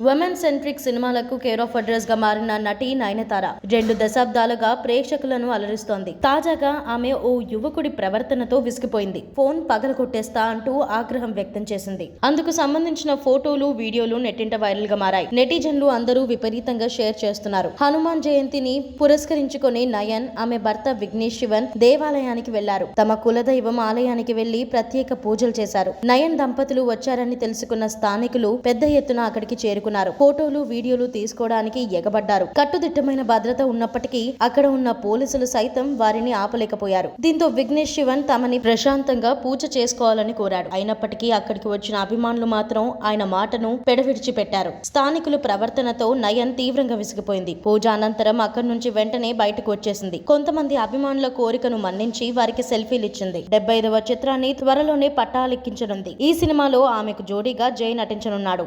Women centric సినిమాలకు care of అడ్రస్గా మారిన నటి నయనతార రెండు దశాబ్దాలుగా ప్రేక్షకులను అలరిస్తోంది. తాజాగా ఆమె ఓ యువకుడి ప్రవర్తనతో విసిగిపోయింది. ఫోన్ పగల కొట్టేస్తా అంటూ ఆగ్రహం వ్యక్తం చేసింది. అందుకు సంబంధించిన ఫోటోలు వీడియోలు నెట్టింట వైరల్గా మారాయి. నెటిజన్లు అందరూ విపరీతంగా షేర్ చేస్తున్నారు. హనుమాన్ జయంతిని పురస్కరించుకుని నయన్ ఆమె భర్త విఘ్నేష్ శివన్ దేవాలయానికి వెళ్ళారు. తమ కులదైవం ఆలయానికి వెళ్ళి ప్రత్యేక పూజలు చేశారు. నయన్ దంపతులు వచ్చారని తెలుసుకున్న స్థానికులు పెద్ద ఎత్తున అక్కడికి చేరుకున్నారు. ఫోటోలు వీడియోలు తీసుకోవడానికి ఎగబడ్డారు. కట్టుదిట్టమైన భద్రత ఉన్నప్పటికీ అక్కడ ఉన్న పోలీసులు సైతం వారిని ఆపలేకపోయారు. దీంతో విఘ్నేష్ శివన్ తమని ప్రశాంతంగా పూజ చేసుకోవాలని కోరాడు. అయినప్పటికీ అక్కడికి వచ్చిన అభిమానులు మాత్రం ఆయన మాటను పెడవిడిచి పెట్టారు స్థానికుల ప్రవర్తనతో నయన్ తీవ్రంగా విసిగిపోయింది. పూజ అనంతరం అక్కడి నుంచి వెంటనే బయటకు వచ్చేసింది. కొంతమంది అభిమానుల కోరికను మన్నించి వారికి సెల్ఫీలు ఇచ్చింది. డెబ్బై ఐదవ చిత్రాన్ని త్వరలోనే పట్టాలెక్కించనుంది. ఈ సినిమాలో ఆమెకు జోడీగా జై నటించనున్నాడు.